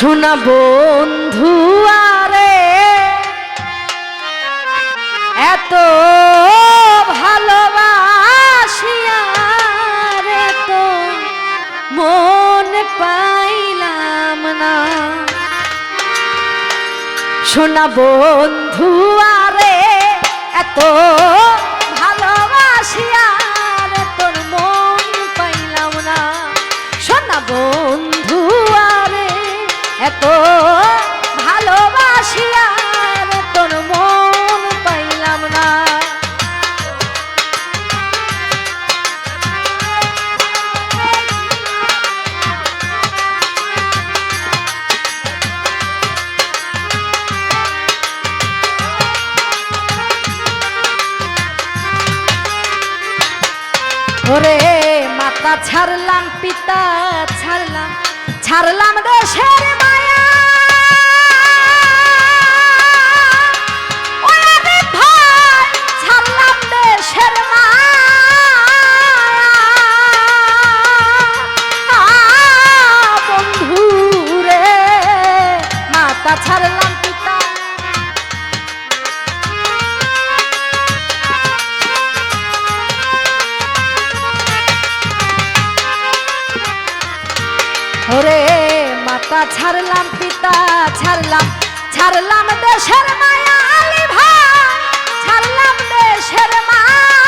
শোনা বন্ধু আরে, এত ভালোবাসিয়া রে তো মন পাইলাম না। শোনা বন্ধু আরে, এত ভালোবাসিয়া তোর মন পাইলাম না। শোনা বন্ধু এত ভালোবাসিয়া তোর মন পাইলাম না। ওরে মাতা ছাড়লাম পিতা ছাড়লাম ছাড়লাম দেশের মায়া ওরে মাতা ছাড়লাম পিতা ছাড়লাম ছাড়লাম দেশের মায়া আলী ভাই ছাড়লাম দেশের মায়া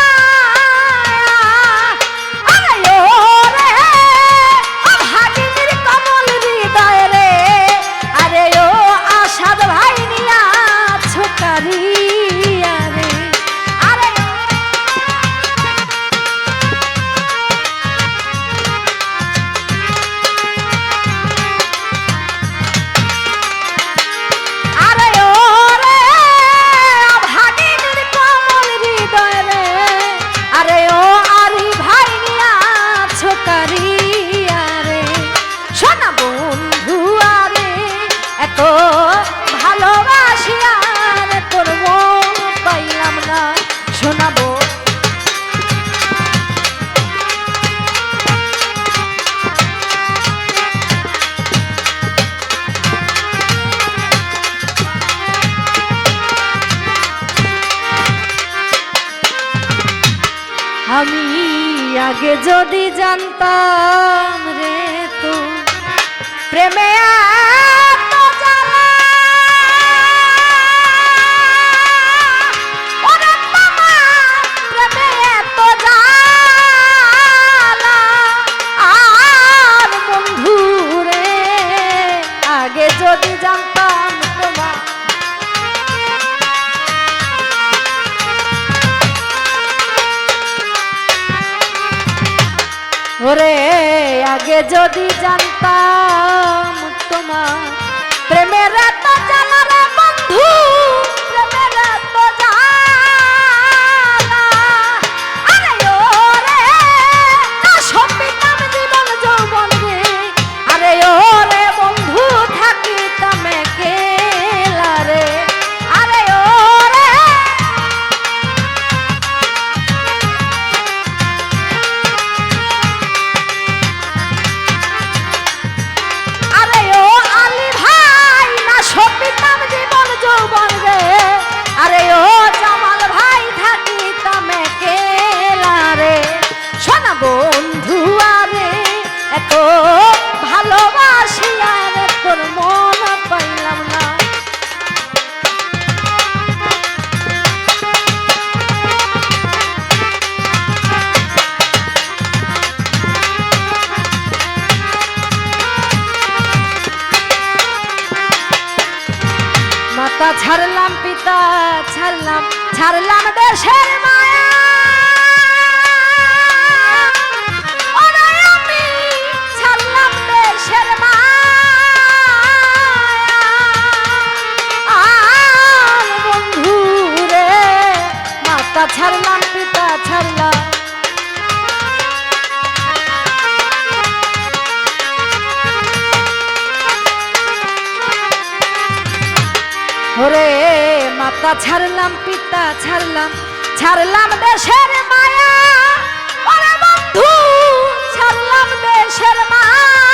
আমি আগে যদি জানতাম রে তো প্রেমে ছাড়লাম পিতা ছাড়লাম ছাড়লাম দেশের মায়া। ছাড়লাম ওরে মাতা ছাড়লাম পিতা ছাড়লাম ছাড়লাম দেশের মায়া। ওরে বন্ধু ছাড়লাম দেশের মায়া।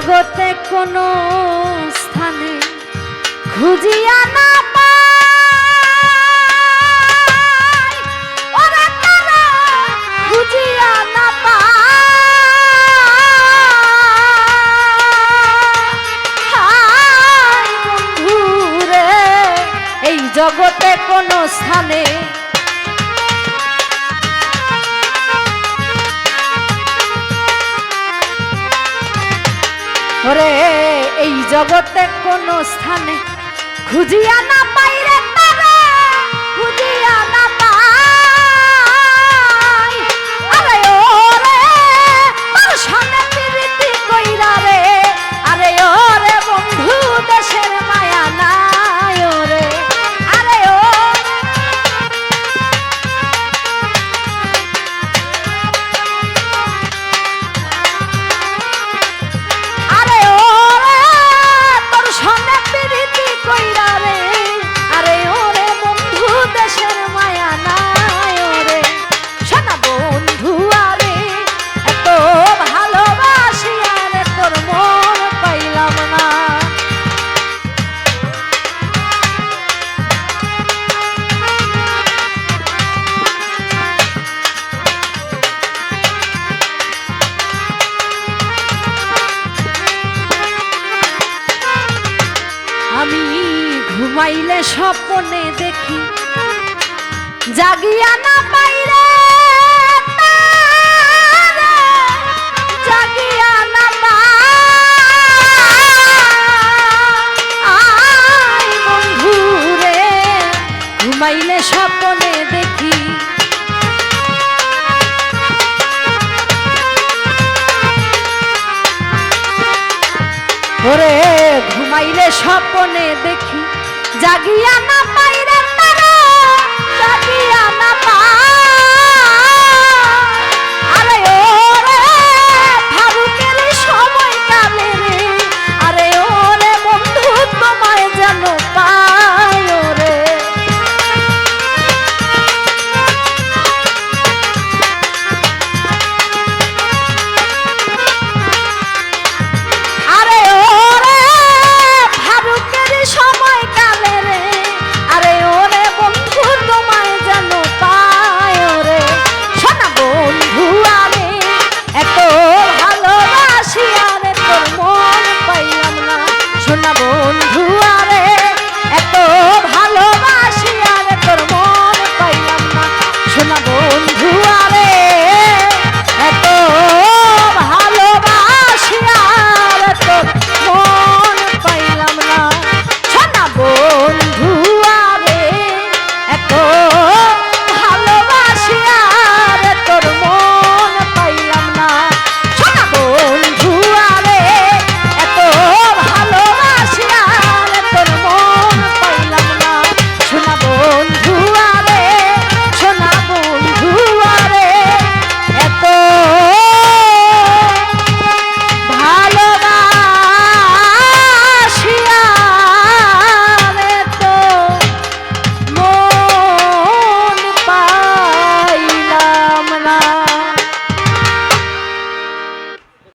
জগতে কোনো স্থানে খুঁজিয়া না জগতে কোন স্থানে খুঁজিয়া না পাই জাগিয়া না পাইরে জাগিয়া না পাই। ঘুমাইলে স্বপনে দেখি। ওরে, ঘুমাইলে স্বপনে দেখি। জাগিয়া না